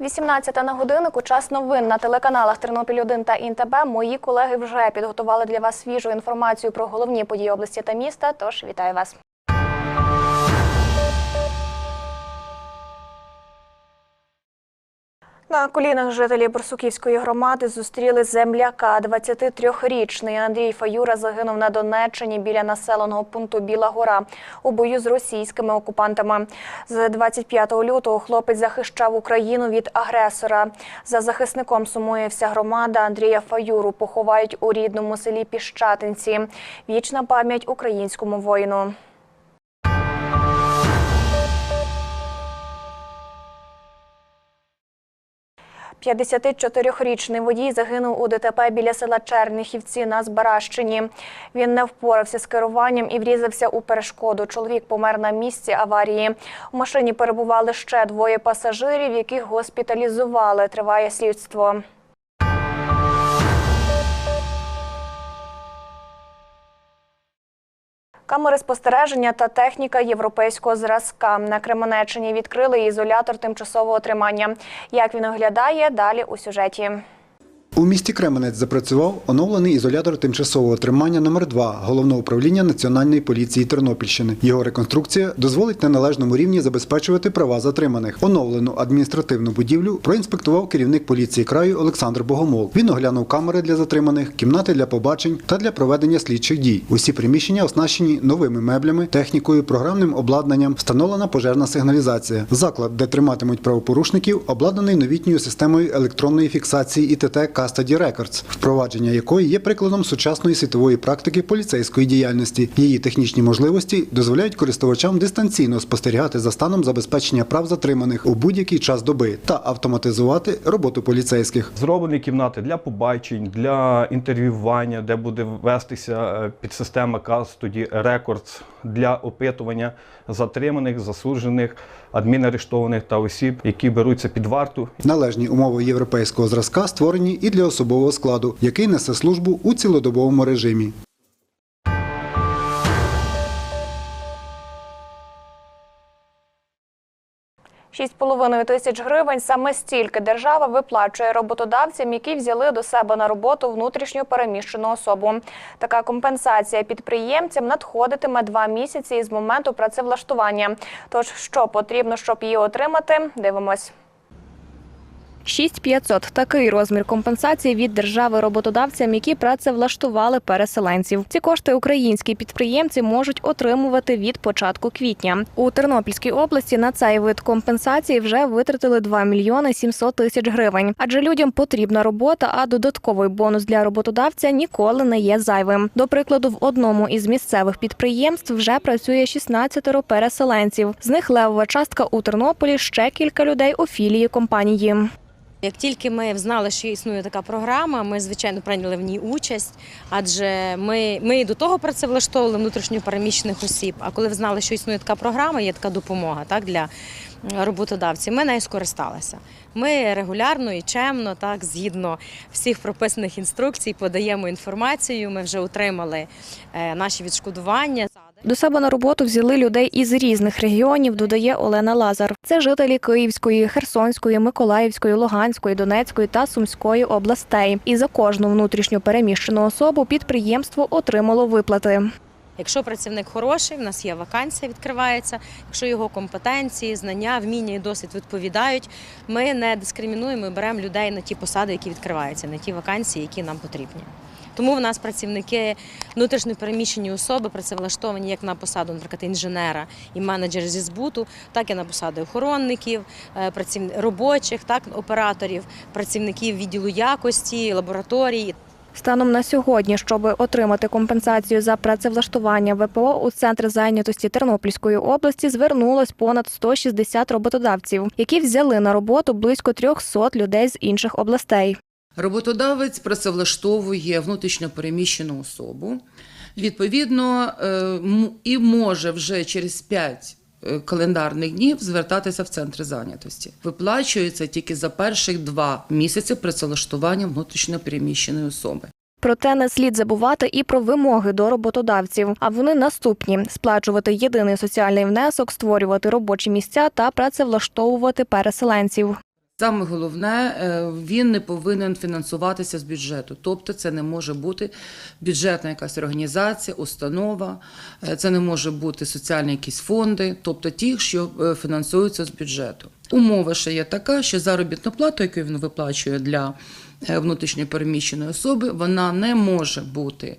18 на годиннику. Час новин на телеканалах Тернопіль 1 та ІНТБ. Мої колеги вже підготували для вас свіжу інформацію про головні події області та міста. Тож вітаю вас. На колінах жителі Борсуківської громади зустріли земляка. 23-річний Андрій Фаюра загинув на Донеччині біля населеного пункту Біла Гора у бою з російськими окупантами. З 25 лютого хлопець захищав Україну від агресора. За захисником сумує вся громада. Андрія Фаюру поховають у рідному селі Піщатинці. Вічна пам'ять українському воїну. – 54-річний водій загинув у ДТП біля села Черніхівці на Збаращині. Він не впорався з керуванням і врізався у перешкоду. Чоловік помер на місці аварії. У машині перебували ще двоє пасажирів, яких госпіталізували. Триває слідство. Камери спостереження та техніка європейського зразка. На Кременеччині відкрили ізолятор тимчасового тримання. Як він оглядає, далі у сюжеті. У місті Кременець запрацював оновлений ізолятор тимчасового тримання номер 2 Головного управління Національної поліції Тернопільщини. Його реконструкція дозволить на належному рівні забезпечувати права затриманих. Оновлену адміністративну будівлю проінспектував керівник поліції краю Олександр Богомол. Він оглянув камери для затриманих, кімнати для побачень та для проведення слідчих дій. Усі приміщення оснащені новими меблями, технікою, програмним обладнанням, встановлена пожежна сигналізація. Заклад, де триматимуть правопорушників, обладнаний новітньою системою електронної фіксації ІТТ Custody Records, впровадження якої є прикладом сучасної світової практики поліцейської діяльності. Її технічні можливості дозволяють користувачам дистанційно спостерігати за станом забезпечення прав затриманих у будь-який час доби та автоматизувати роботу поліцейських. Зроблені кімнати для побачень, для інтерв'ювання, де буде вестися е, підсистема Custody Records для опитування затриманих, засуджених, адмінарештованих та осіб, які беруться під варту Належні умови європейського зразка створені і для особового складу, який несе службу у цілодобовому режимі. Шість з половиною тисяч гривень саме стільки держава виплачує роботодавцям, які взяли до себе на роботу внутрішньо переміщену особу. Така компенсація підприємцям надходитиме два місяці із моменту працевлаштування. Тож, що потрібно, щоб її отримати, дивимось. 6500 – такий розмір компенсації від держави роботодавцям, які працевлаштували переселенців. Ці кошти українські підприємці можуть отримувати від початку квітня. У Тернопільській області на цей вид компенсації вже витратили 2 мільйони 700 тисяч гривень. Адже людям потрібна робота, а додатковий бонус для роботодавця ніколи не є зайвим. До прикладу, в одному із місцевих підприємств вже працює 16 переселенців. З них левова частка у Тернополі, ще кілька людей у філії компанії. Як тільки ми знали, що існує така програма, ми звичайно прийняли в ній участь, адже ми, ми і до того працевлаштовували внутрішньо переміщених осіб. А коли знали, що існує така програма, є така допомога так для роботодавців, ми нею скористалися. Ми регулярно і чемно, так згідно всіх прописаних інструкцій, подаємо інформацію. Ми вже отримали е, наші відшкодування. До себе на роботу взяли людей із різних регіонів, додає Олена Лазар. Це жителі Київської, Херсонської, Миколаївської, Луганської, Донецької та Сумської областей. І за кожну внутрішньо переміщену особу підприємство отримало виплати. Якщо працівник хороший, в нас є вакансія, відкривається. Якщо його компетенції, знання, вміння і досвід відповідають, ми не дискримінуємо, ми беремо людей на ті посади, які відкриваються, на ті вакансії, які нам потрібні. Тому в нас працівники внутрішньо переміщені особи працевлаштовані як на посаду наприклад, інженера і менеджера зі збуту, так і на посади охоронників, е, праців... робочих, так операторів, працівників відділу якості, лабораторій. Станом на сьогодні, щоб отримати компенсацію за працевлаштування ВПО у центр зайнятості Тернопільської області звернулось понад 160 роботодавців, які взяли на роботу близько 300 людей з інших областей. Роботодавець працевлаштовує внутрішньо переміщену особу. Відповідно, е, і може вже через 5 е, календарних днів звертатися в центри зайнятості. Виплачується тільки за перших два місяці працевлаштування внутрішньопереміщеної особи. Проте не слід забувати і про вимоги до роботодавців. А вони наступні: сплачувати єдиний соціальний внесок, створювати робочі місця та працевлаштовувати переселенців. Саме головне, е, він не повинен фінансуватися з бюджету. Тобто це не може бути бюджетна якась організація, установа, е, це не може бути соціальні якісь фонди, тобто ті, що е, фінансуються з бюджету. Умова ще є така, що заробітну плату, яку він виплачує для внутрішньопереміщеної особи, вона не може бути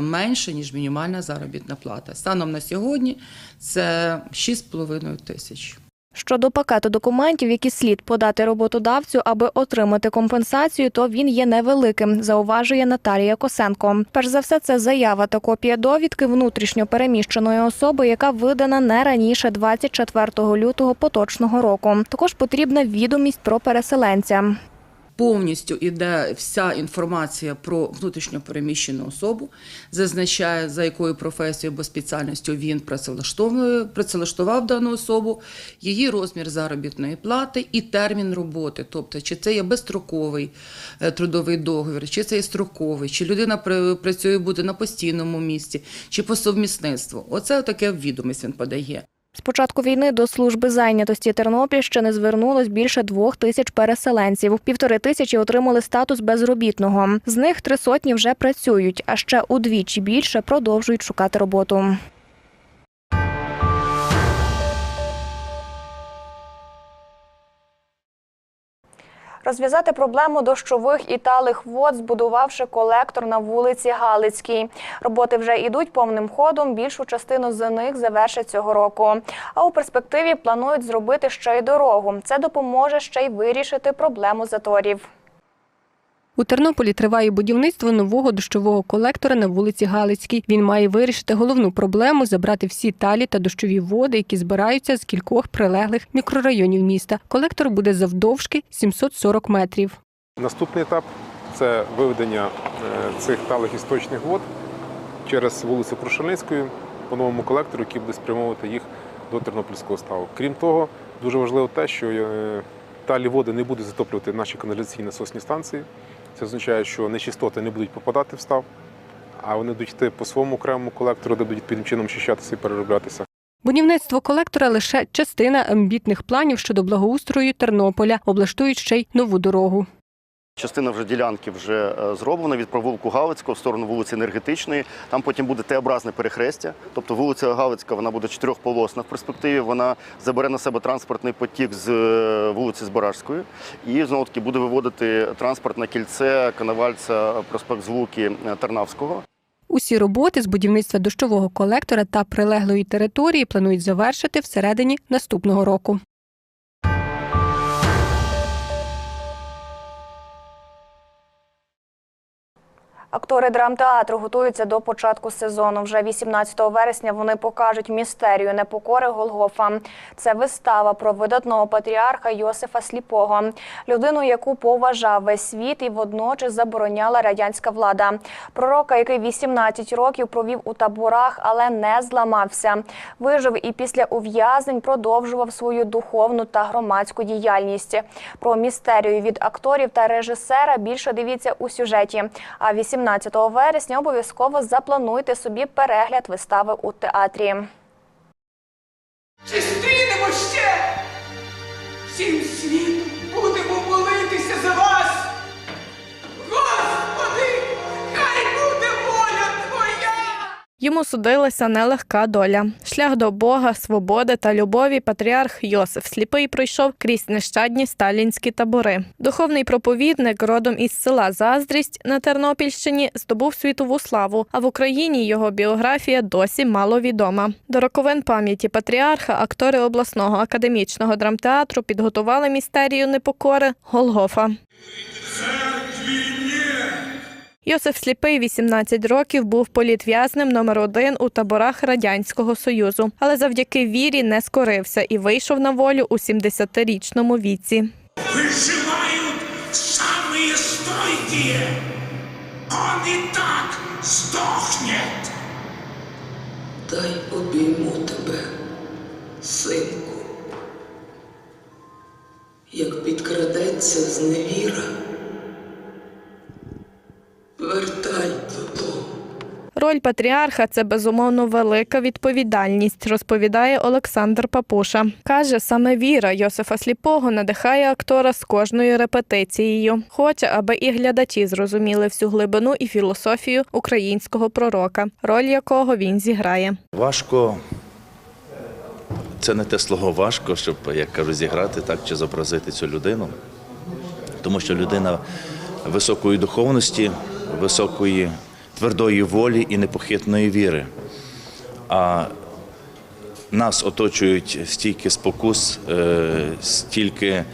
менше, ніж мінімальна заробітна плата. Станом на сьогодні це 6,5 тисяч. Щодо пакету документів, які слід подати роботодавцю, аби отримати компенсацію, то він є невеликим, зауважує Наталія Косенко. Перш за все, це заява та копія довідки внутрішньо переміщеної особи, яка видана не раніше 24 лютого поточного року. Також потрібна відомість про переселенця. Повністю іде вся інформація про внутрішньо переміщену особу, зазначає, за якою професією або спеціальністю він працевлаштував дану особу, її розмір заробітної плати і термін роботи. Тобто, чи це є безстроковий е, трудовий договір, чи це є строковий, чи людина працює буде на постійному місці, чи по совмісництву. Оце таке відомість він подає. З початку війни до служби зайнятості Тернопільщини звернулось більше двох тисяч переселенців. Півтори тисячі отримали статус безробітного. З них три сотні вже працюють, а ще удвічі більше продовжують шукати роботу. Розв'язати проблему дощових і талих вод, збудувавши колектор на вулиці Галицькій. Роботи вже йдуть повним ходом. Більшу частину з них завершать цього року. А у перспективі планують зробити ще й дорогу. Це допоможе ще й вирішити проблему заторів. У Тернополі триває будівництво нового дощового колектора на вулиці Галицькій. Він має вирішити головну проблему забрати всі талі та дощові води, які збираються з кількох прилеглих мікрорайонів міста. Колектор буде завдовжки 740 метрів. Наступний етап це виведення е, цих талих істочних вод через вулицю Крушельницької по новому колектору, який буде спрямовувати їх до Тернопільського ставу. Крім того, дуже важливо те, що талі води не будуть затоплювати наші каналізаційні насосні станції. Це означає, що нечистоти не будуть попадати в став, а вони будуть йти по своєму окремому колектору, де будуть відповідним чином очищатися і перероблятися. Будівництво колектора лише частина амбітних планів щодо благоустрою Тернополя. Облаштують ще й нову дорогу. Частина вже ділянки вже е, зроблена від провулку Галицького в сторону вулиці Енергетичної. Там потім буде Т-образне перехрестя. Тобто вулиця Галицька вона буде чотирьохполосна в перспективі. Вона забере на себе транспортний потік з е, вулиці Збаражської і знову таки буде виводити транспорт на кільце Коновальця, проспект Звуки е, Тарнавського. Усі роботи з будівництва дощового колектора та прилеглої території планують завершити всередині наступного року. Актори драмтеатру готуються до початку сезону. Вже 18 вересня вони покажуть містерію непокори Голгофа. Це вистава про видатного патріарха Йосифа Сліпого, людину, яку поважав весь світ і водночас забороняла радянська влада. Пророка, який 18 років провів у таборах, але не зламався. Вижив і після ув'язнень продовжував свою духовну та громадську діяльність. Про містерію від акторів та режисера більше дивіться у сюжеті. А 18 вересня обов'язково заплануйте собі перегляд вистави у театрі. Чи стрінемо ще? Всім світом Йому судилася нелегка доля. Шлях до Бога, свободи та любові патріарх Йосиф Сліпий пройшов крізь нещадні сталінські табори. Духовний проповідник, родом із села Заздрість на Тернопільщині, здобув світову славу, а в Україні його біографія досі мало відома. До роковин пам'яті патріарха актори обласного академічного драмтеатру підготували містерію непокори Голгофа. Йосиф Сліпий 18 років був політв'язнем номер один у таборах Радянського Союзу, але завдяки вірі не скорився і вийшов на волю у 70-річному віці. Выживают самые стойкие. Он и так сдохнет. Дай обійму тебе, синку. Як підкрадеться зневіра, Роль патріарха це безумовно велика відповідальність, розповідає Олександр Папуша. Каже, саме віра Йосифа Сліпого надихає актора з кожною репетицією. Хоче, аби і глядачі зрозуміли всю глибину і філософію українського пророка, роль якого він зіграє. Важко. Це не те слово важко, щоб, як кажуть, зіграти так чи зобразити цю людину. Тому що людина високої духовності, високої твердої волі і непохитної віри. А нас оточують стільки спокус, е, стільки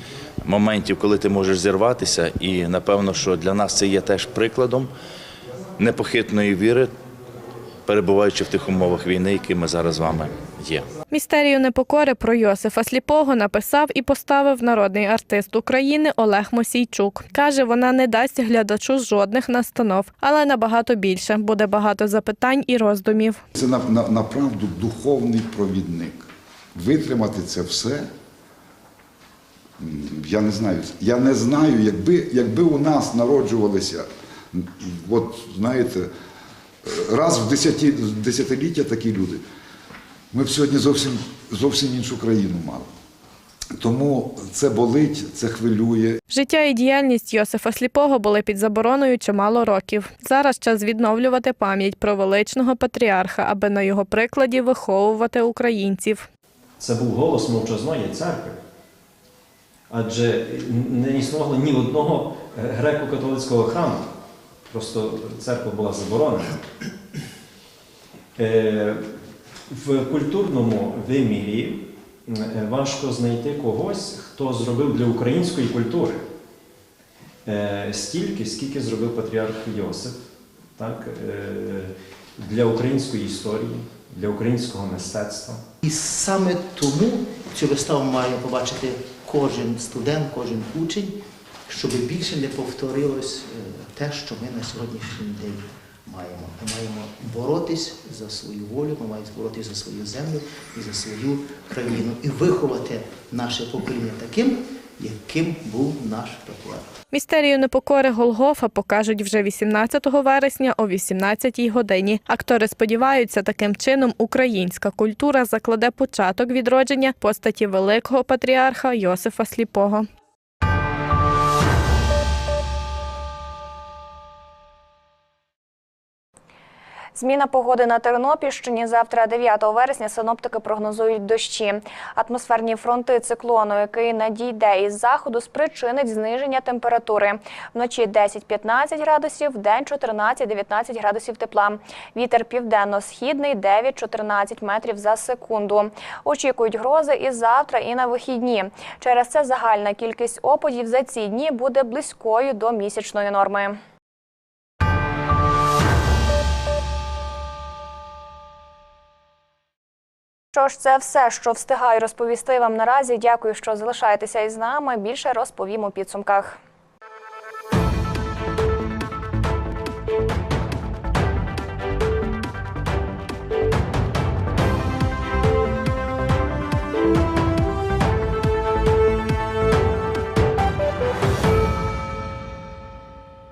моментів, коли ти можеш зірватися. І напевно, що для нас це є теж прикладом непохитної віри, перебуваючи в тих умовах війни, які ми зараз з вами є. Містерію непокори про Йосифа Сліпого написав і поставив народний артист України Олег Мосійчук. Каже, вона не дасть глядачу жодних настанов, але набагато більше буде багато запитань і роздумів. Це на, на, направду духовний провідник. Витримати це все. Я не знаю. Я не знаю, якби, якби у нас народжувалися, от знаєте, раз в десятиліття такі люди, ми б сьогодні зовсім, зовсім іншу країну мали. Тому це болить, це хвилює. Життя і діяльність Йосифа Сліпого були під забороною чимало років. Зараз час відновлювати пам'ять про величного патріарха, аби на його прикладі виховувати українців. Це був голос мовчазної церкви. Адже не існувало ні одного е, греко-католицького храму. Просто церква була заборонена. В культурному вимірі е, важко знайти когось, хто зробив для української культури е, стільки, скільки зробив патріарх Йосип так, е, для української історії, для українського мистецтва. І саме тому цю виставу має побачити кожен студент, кожен учень, щоб більше не повторилось те, що ми на сьогоднішній день маємо. Ми маємо боротись за свою волю, ми маємо боротись за свою землю і за свою країну, і виховати наше покоління таким, яким був наш патріарх. Містерію непокори Голгофа покажуть вже 18 вересня о 18 годині. Актори сподіваються, таким чином українська культура закладе початок відродження постаті великого патріарха Йосифа Сліпого. Зміна погоди на Тернопільщині завтра, 9 вересня, синоптики прогнозують дощі. Атмосферні фронти циклону, який надійде із заходу, спричинить зниження температури. Вночі 10-15 градусів, вдень 14-19 градусів тепла. Вітер південно-східний 9-14 метрів за секунду. Очікують грози і завтра, і на вихідні. Через це загальна кількість опадів за ці дні буде близькою до місячної норми. Що ж, це все, що встигаю розповісти вам наразі. Дякую, що залишаєтеся із нами. Більше розповім у підсумках.